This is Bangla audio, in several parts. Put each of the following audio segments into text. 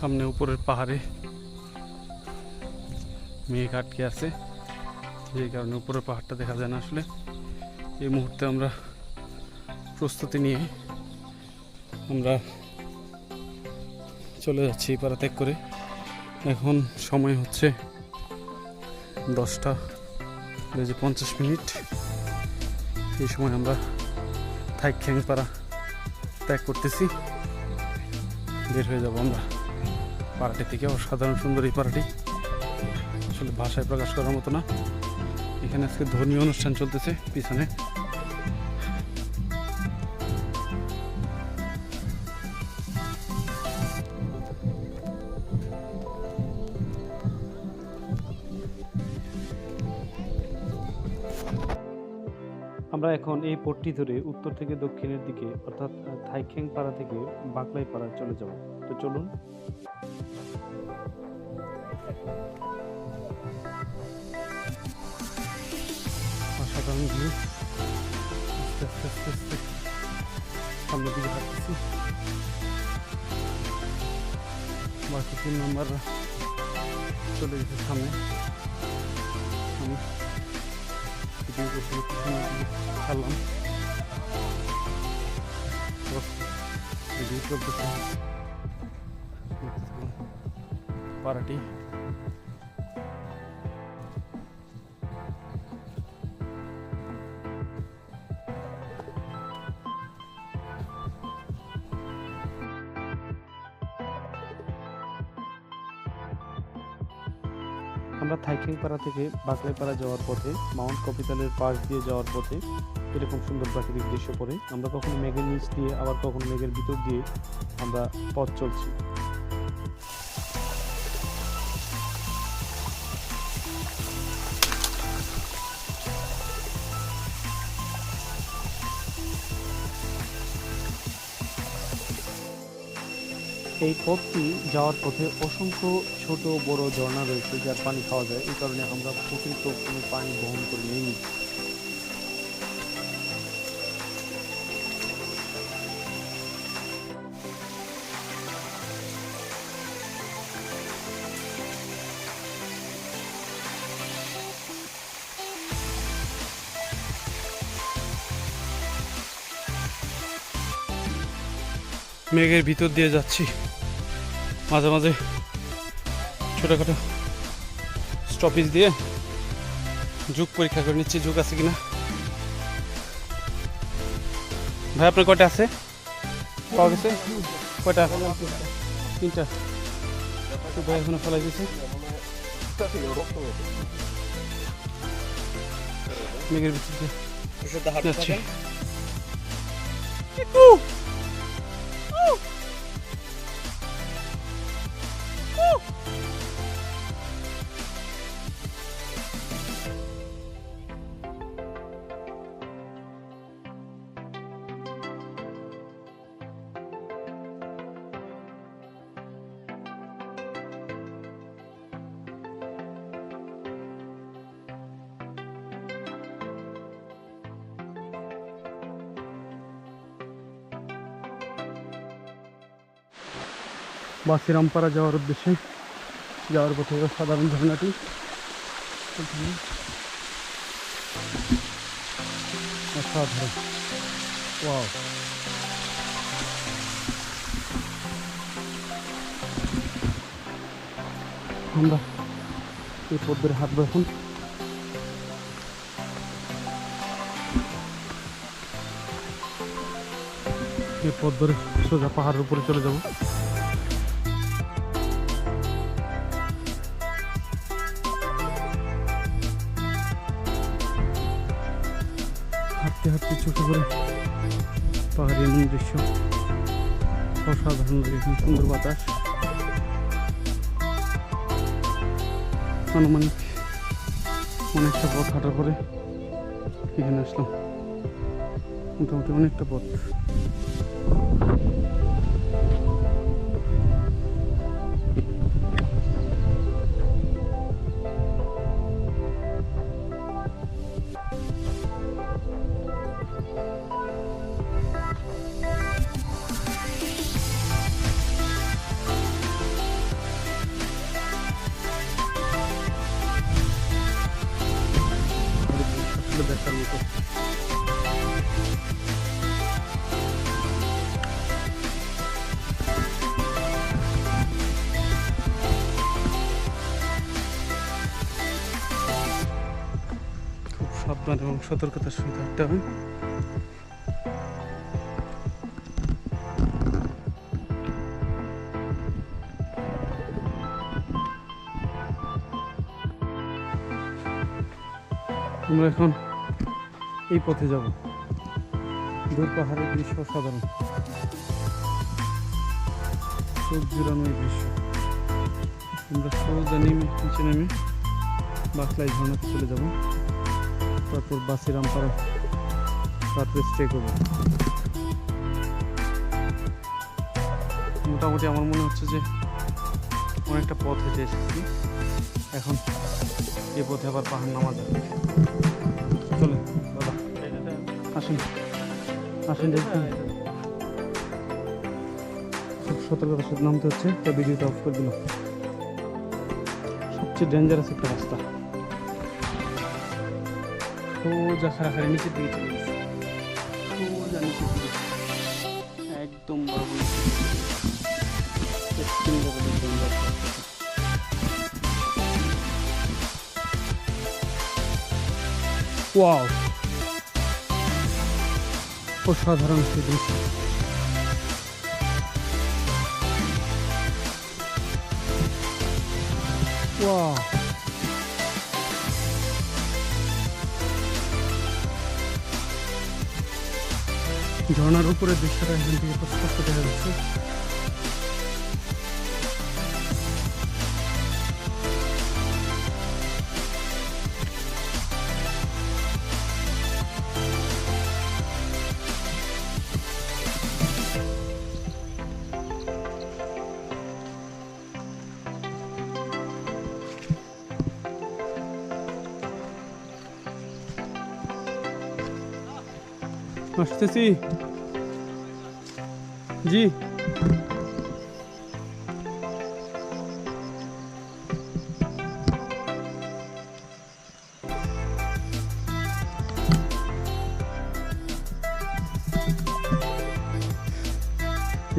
সামনে উপরের পাহাড়ে মেঘ আটকে আছে। যে কারণে উপরের পাহাড়টা দেখা যায় না আসলে। এই মুহূর্তে আমরা প্রস্তুতি নিয়ে আমরা চলে যাচ্ছি এই পাড়া ত্যাগ করে। এখন সময় হচ্ছে দশটা বেজে পঞ্চাশ মিনিট। এই সময় আমরা থাইখ্যাং পাড়া ত্যাগ করতেছি। বের হয়ে যাব আমরা। পাড়াটি থেকে অসাধারণ সুন্দর এই পাড়াটি। আসলে ভাষায় প্রকাশ করার মতো না। এখানে আজকে ধর্মীয় অনুষ্ঠান চলতেছে পিছনে। আমরা এখন এই পট্টি ধরে উত্তর থেকে দক্ষিণের দিকে, অর্থাৎ থাইখ্যাং পাড়া থেকে বাকলাই পাড়া চলে যাব। তো চলুন। অসাধারণ ভিউ আস্তে আস্তে আস্তে আস্তে। সামনের দিকে হাঁটতেছি বাকি তিন নাম্বাররা চলে গেছে সামনে। আমি ভিডিও আমরা থাইখাইপাড়া থেকে বাকলাইপাড়া যাওয়ার পথে, মাউন্ট কপিতালের পাশ দিয়ে যাওয়ার পথে এরকম সুন্দর প্রাকৃতিক দৃশ্য পড়ে। আমরা কখনো মেঘের নিচ দিয়ে, আবার কখনো মেঘের ভিতর দিয়ে আমরা পথ চলছি। এই পথটি যাওয়ার পথে অসংখ্য ছোট বড় ঝর্ণা রয়েছে যার পানি খাওয়া যায়। এই কারণে আমরা প্রকৃত কোনো পানি বহন করে নিই। মেঘের ভিতর দিয়ে যাচ্ছি। মাঝে মাঝে ছোটোখাটো স্টপেজ দিয়ে যুগ পরীক্ষা করে নিচ্ছি যুগ আছে কিনা। ভাই আপনার কয়টা আছে? পাওয়া গেছে? কয়টা? তিনটা। ভাই এখনও ফেলাই দিয়েছে। মেঘের ভিতর দিয়ে। যাচ্ছি বাসিরামপাড়া যাওয়ার উদ্দেশ্যে যাওয়ার পথে সাধারণ ঝর্ণাটি আমরা এই পথ ধরে হাঁটবো এখন এই পথ ধরে সোজা পাহাড়ের উপরে চলে যাব। চোখে পড়ে পাহাড়ের এমন দৃশ্য অসাধারণ সুন্দর বাতাস। আনুমানিক অনেকটা পথ হাঁটার পরে এখানে আসলাম। মোটামুটি অনেকটা পথ। যত্ন এবং সতর্কতার সহিত হাঁটতে হবে। আমরা এখন এই পথে যাব। দূর পাহাড়ের দৃশ্য সাধারণ চোখ দৃশ্য। আমরা সোজা নেমে, নিচে নেমে বাকলাই ঝর্ণাতে চলে যাব। তারপর বাসিরাম পাড়া রাত্রে স্টে করব। মোটামুটি আমার মনে হচ্ছে যে অনেকটা পথ হেঁটে এসেছি। এখন এ পথে আবার পাহাড় নামা যাবে চলে দাদা আসেন। আসেন খুব সতর্কতার সাথে নামতে হচ্ছে তাই ভিডিওটা অফ করে দিলাম। সবচেয়ে ডেঞ্জারাস একটা রাস্তা। সোজা খাড়াখাড়ি নিচের দিকে চলে গেছে সোজা নিচের দিকে একদম বরাবর extreme level এর danger রাস্তা। ওয়াও অসাধারণ সেই দৃশ্য ওয়াও ঝর্ণার উপরে দৃশ্যটা এখান থেকে স্পষ্ট দেখা যাচ্ছে। আসতেছি। জি।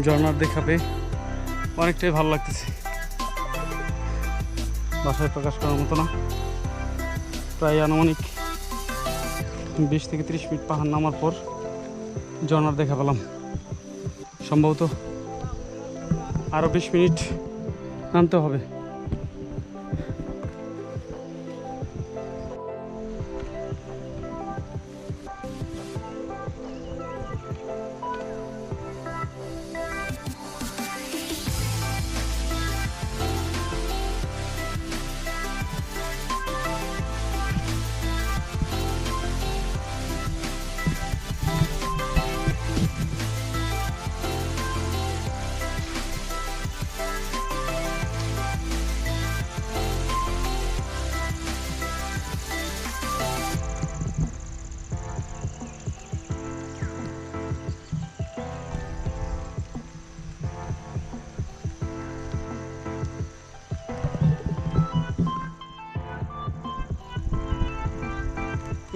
ঝর্নার দেখাবে অনেকটাই ভালো লাগতেছে। বাসায় প্রকাশ করার মতো না। প্রায় আনুমানিক বিশ থেকে ত্রিশ মিনিট পাহাড় নামার পর ঝর্নার দেখা পেলাম। সম্ভবত আরও বিশ মিনিট নামতে হবে।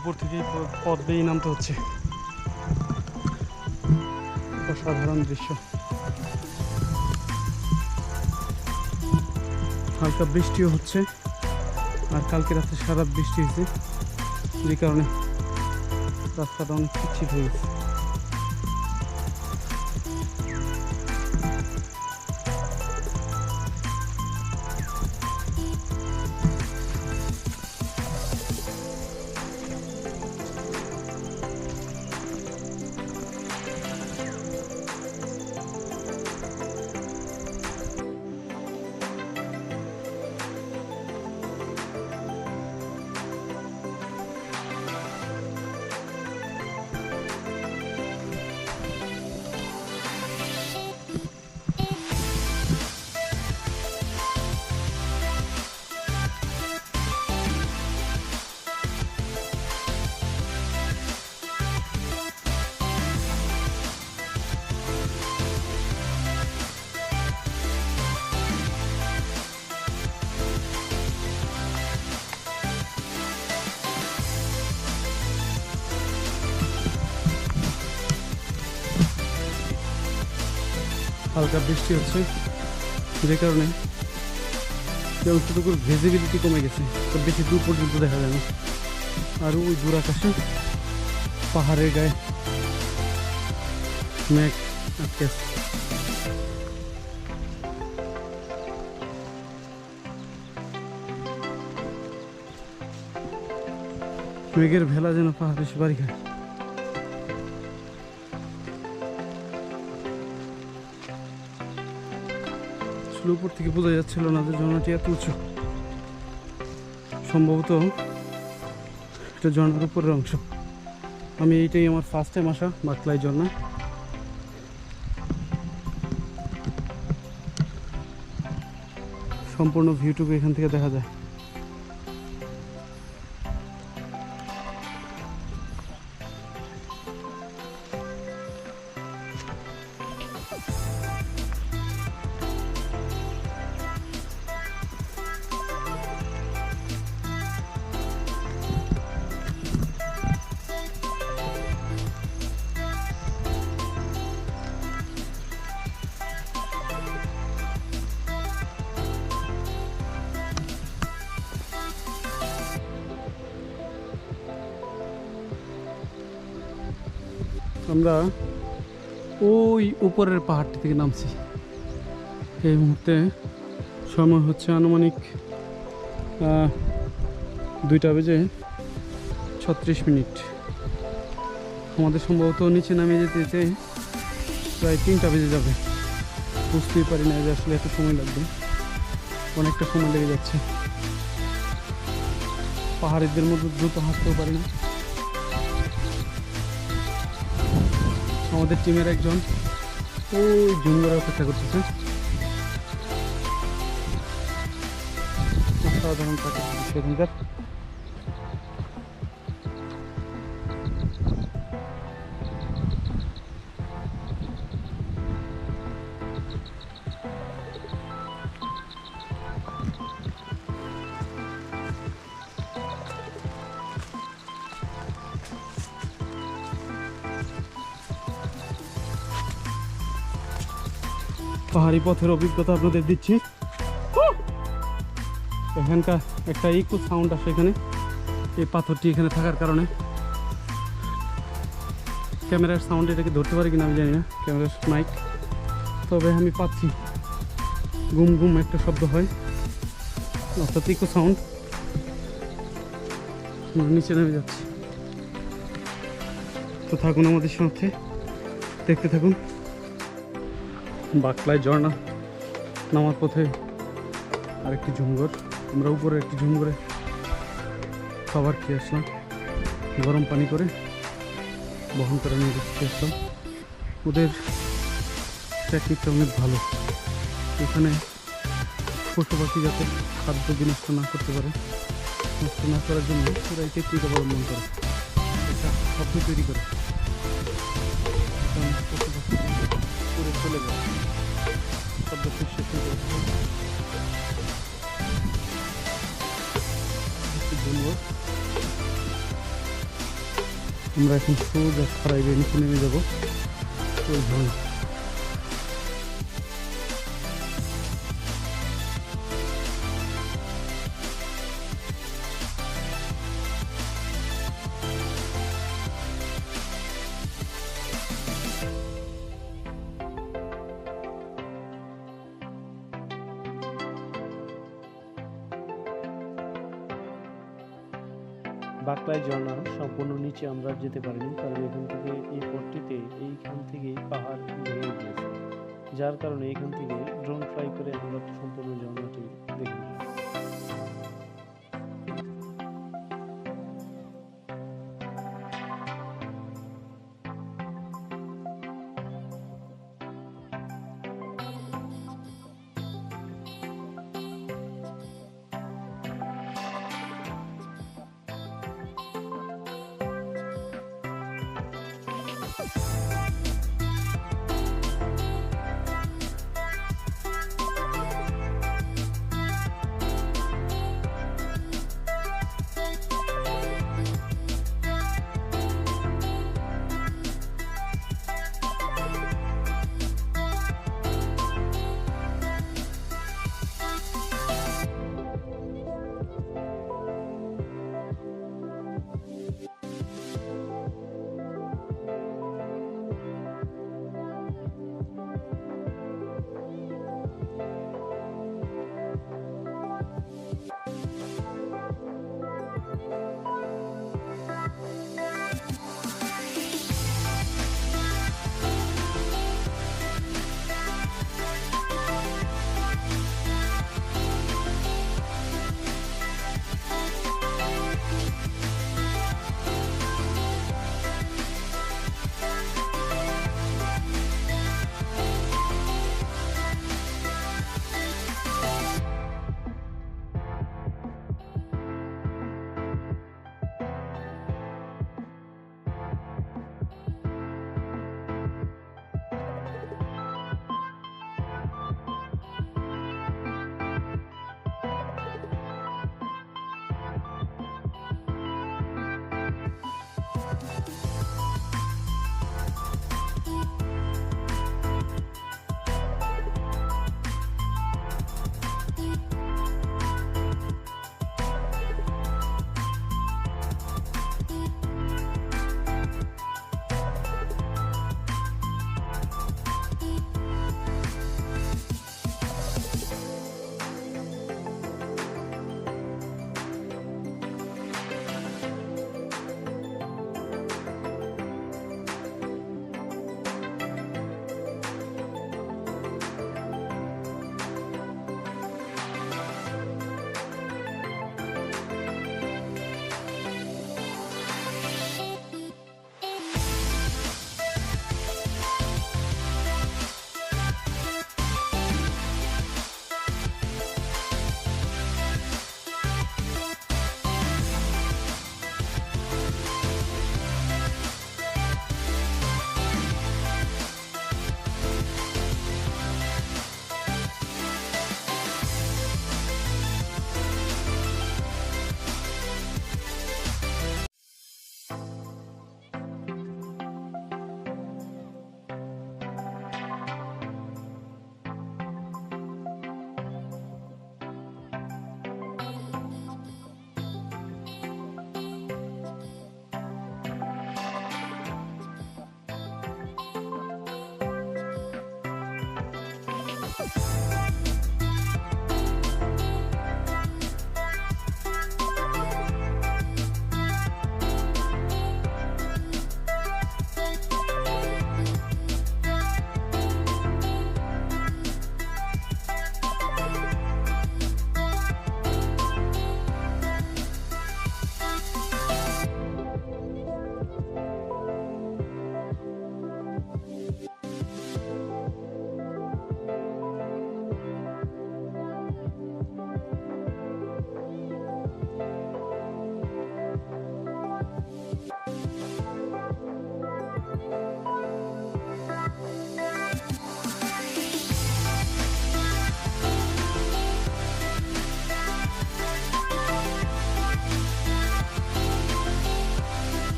উপর থেকে পথ বেয়ে নামতে হচ্ছে। অসাধারণ দৃশ্য। হালকা বৃষ্টিও হচ্ছে, আর কালকে রাতে সারা বৃষ্টি হয়েছে। যে কারণে রাস্তাটা অনেক পিছিয়ে হয়ে গেছে। হালকা বৃষ্টি হচ্ছে, যে কারণে অংশটুকুর ভিজিবিলিটি কমে গেছে, তো বেশি দূর পর্যন্ত দেখা যায় না আর ওই দূর আকাশে পাহাড়ের গায়ে মেঘ আটকে। মেঘের ভেলা যেন পাহাড়ে এসে বাড়ি খায় আসলে উপর থেকে বোঝা যাচ্ছিল না যে ঝর্ণাটি এত উঁচু। সম্ভবত এটা ঝর্ণার উপরের অংশ। আমি এইটাই আমার ফার্স্ট টাইম আসা বাকলাই ঝর্ণা সম্পূর্ণ ভিউটুকু এখান থেকে দেখা যায়। আমরা ওই উপরের পাহাড়টি থেকে নামছি। এই মুহূর্তে সময় হচ্ছে আনুমানিক দুইটা বেজে ছত্রিশ মিনিট। আমাদের সম্ভবত নিচে নামিয়ে যেতে যেতে প্রায় তিনটা বেজে যাবে। বুঝতেই পারি না যে আসলে এত সময় লাগবে। অনেকটা সময় লেগে যাচ্ছে। পাহাড়িদের মধ্যে দ্রুত হাঁটতেও পারি না। আমাদের টিমের একজন। ওই জুম্বরে অপেক্ষা করতেছে। অসাধারণ পাখি দৃশ্য পাহাড়ি পথের অভিজ্ঞতা আপনাদের দিচ্ছি। এখানকার একটা ইকো সাউন্ড আসে এখানে। এই পাথরটি এখানে থাকার কারণে। ক্যামেরার সাউন্ড এটাকে ধরতে পারি কিনা আমি জানি না, ক্যামেরার মাইক তবে আমি পাচ্ছি। গুম গুম একটা শব্দ হয়। অর্থাৎ ইকো সাউন্ড নিচে নেমে যাচ্ছি। তো থাকুন আমাদের সাথে। দেখতে থাকুন। বাকলায় ঝর্ণা, নামার পথে আরেকটি ঝুমঘর। আমরা উপরে একটি ঝুমঘরে খাবার খেয়ে আসলাম। গরম পানি করে বহন করে নিয়ে খেয়ে আসলাম ওদের টেকনিকটা অনেক ভালো। এখানে পশু পাখি যাতে খাদ্য বিনষ্ট না করতে পারে। নষ্ট না করার জন্য ওরা এই টেকনিক অবলম্বন করে। এটা শব্দ তৈরি করে। আমরা এখন সোজা খারাই বেয়ে নিচে নেমে যাব। ওই ঝর্ণা বাকলাই ঝর্ণা সম্পূর্ণ নিচে আমরা যেতে পারিনি, কারণ এখান থেকে এই পথটিতে এইখান থেকে পাহাড় ভেঙে গিয়েছে। যার কারণে এখান থেকে ড্রোন ফ্লাই করে আমরা সম্পূর্ণ ঝর্ণাটি দেখি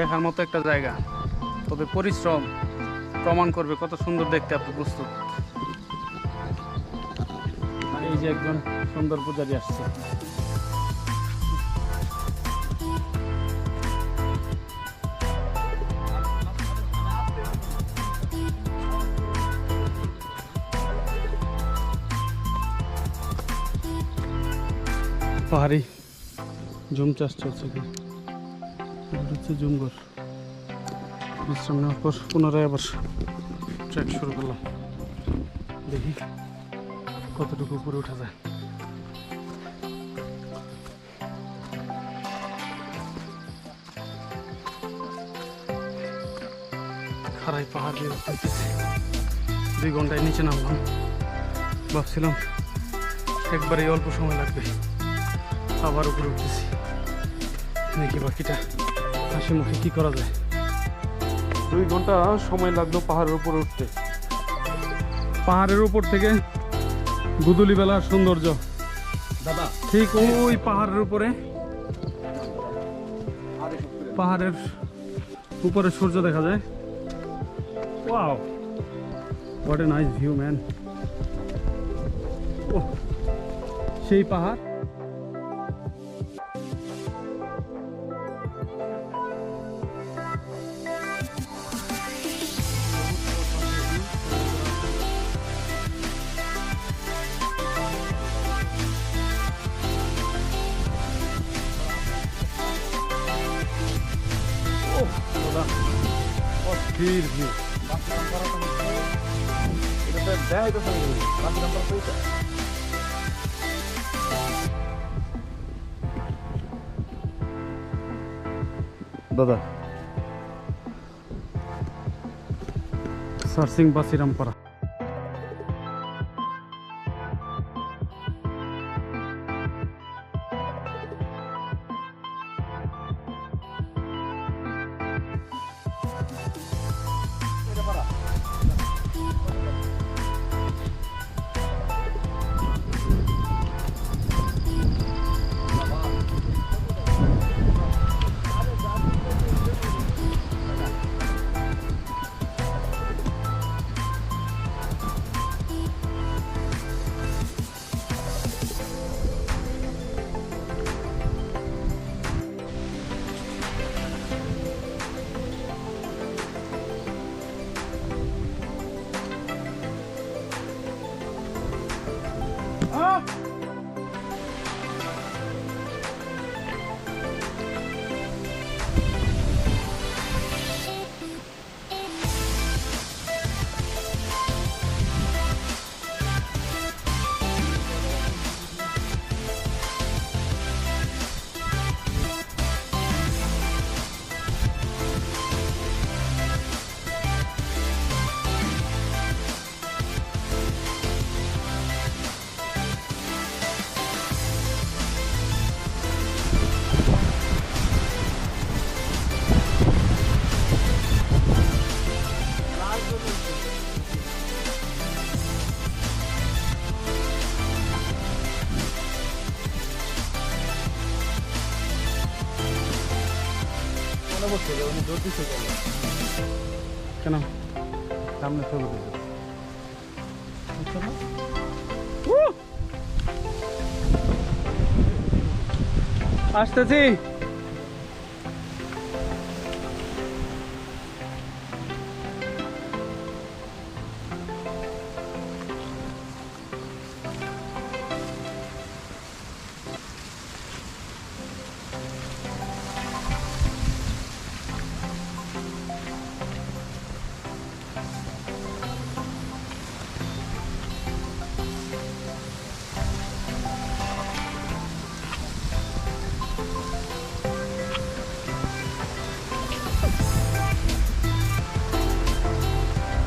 দেখার মতো একটা জায়গা। তবে পরিশ্রম প্রমাণ করবে কত সুন্দর দেখতে আপনি প্রস্তুত। এই যে একজন সুন্দর পূজারি আসছে। পাহাড়ি জুম চাষ চলছে। এটা হচ্ছে জুমগর বিশ্রাম নেওয়ার পর পুনরায় আবার ট্রেক শুরু করলাম। দেখি কতটুকু উপরে উঠা যায়। খারাই পাহাড় দিয়ে দুই ঘন্টায় নিচে নামলাম। ভাবছিলাম একবারে অল্প সময় লাগবে। আবার উপরে উঠতেছি। দেখি বাকিটা। হাসি মুখে কি করা যায়? দুই ঘণ্টা সময় লাগল পাহাড়ের উপর উঠতে। পাহাড়ের উপর থেকে গুদুলি বেলার সৌন্দর্য। দাদা। ঠিক ওই পাহাড়ের উপরে। পাহাড়ের উপরে সূর্য দেখা যায়। Wow. What a nice view man ও সেই পাহাড়। বাকি নাম্বার পয়সা দাদা সারসিং Ah! পড়ছে যে উনি দৌড় দিচ্ছে কেন কেন? সামনে আসতেছি।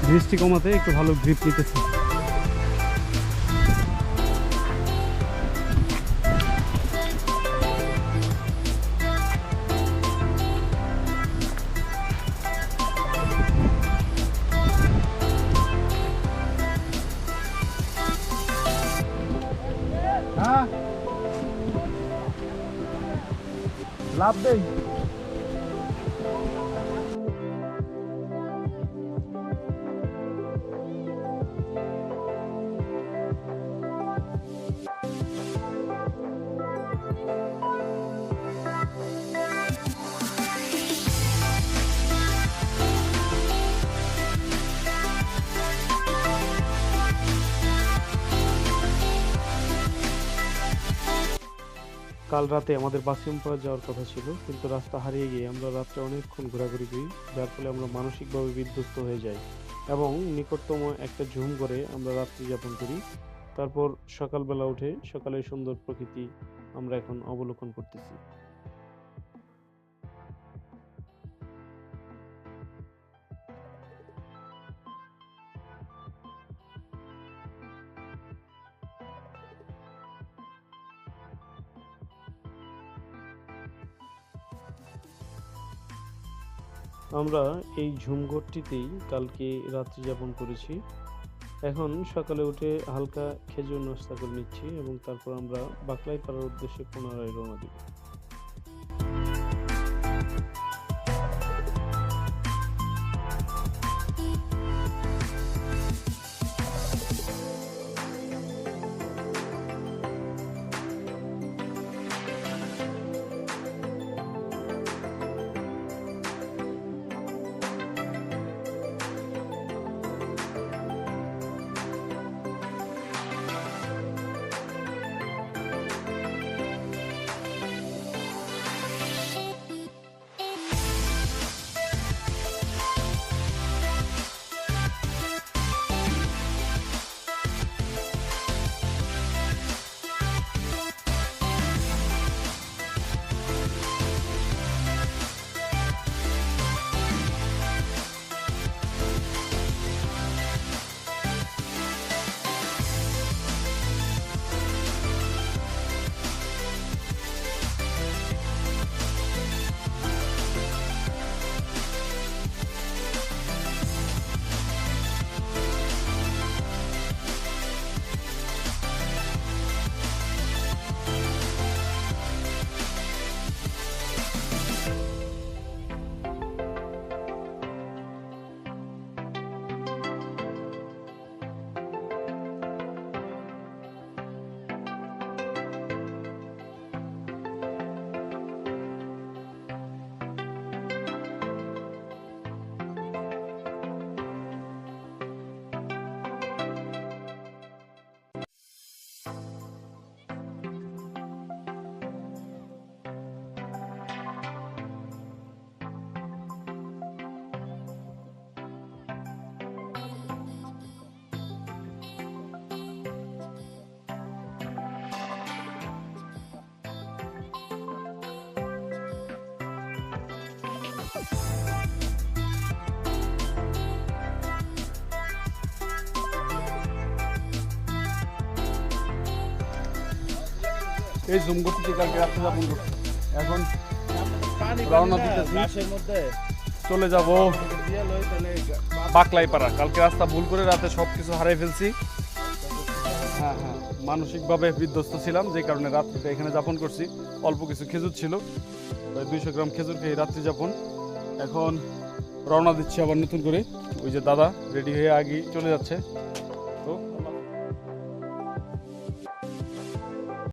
বৃষ্টি কমাতে একটু ভালো গ্রিপ নিতেছি কাল রাতে আমাদের বাসিমপাড়া যাওয়ার কথা ছিল, কিন্তু রাস্তা হারিয়ে গিয়ে আমরা রাত্রে অনেকক্ষণ ঘোরাঘুরি করি, যার ফলে আমরা মানসিকভাবে বিধ্বস্ত হয়ে যাই এবং নিকটতম একটা ঝুম করে আমরা রাত্রি যাপন করি। তারপর সকালবেলা উঠে সকালের সুন্দর প্রকৃতি আমরা এখন অবলোকন করতেছি। আমরা এই ঝুমঘরটিতেই কালকে রাত্রি যাপন করেছি। এখন সকালে উঠে হালকা খেজুর নাস্তা করে নিচ্ছি এবং তারপর আমরা বাকলাই পাড়ার উদ্দেশ্যে পুনরায় রওনা দিব। এই ঝুমঘরটিতে কালকে রাত্রি যাপন করছি এখন রওনা দিতেছি। মধ্যে। চলে যাব দিয়ে লই তাহলে গা- বাকলাই পাড়া কালকে রাস্তা ভুল করে রাতে সব কিছু হারাই ফেলছি। হ্যাঁ হ্যাঁ। মানসিকভাবে বিধ্বস্ত ছিলাম যে কারণে রাত্রিটা এখানে যাপন করছি। অল্প কিছু খেজুর ছিল। প্রায় দুইশো গ্রাম খেজুর খেয়ে রাত্রি যাপন। এখন রওনা দিচ্ছি আবার নতুন করে। ওই যে দাদা রেডি হয়ে আগে চলে যাচ্ছে।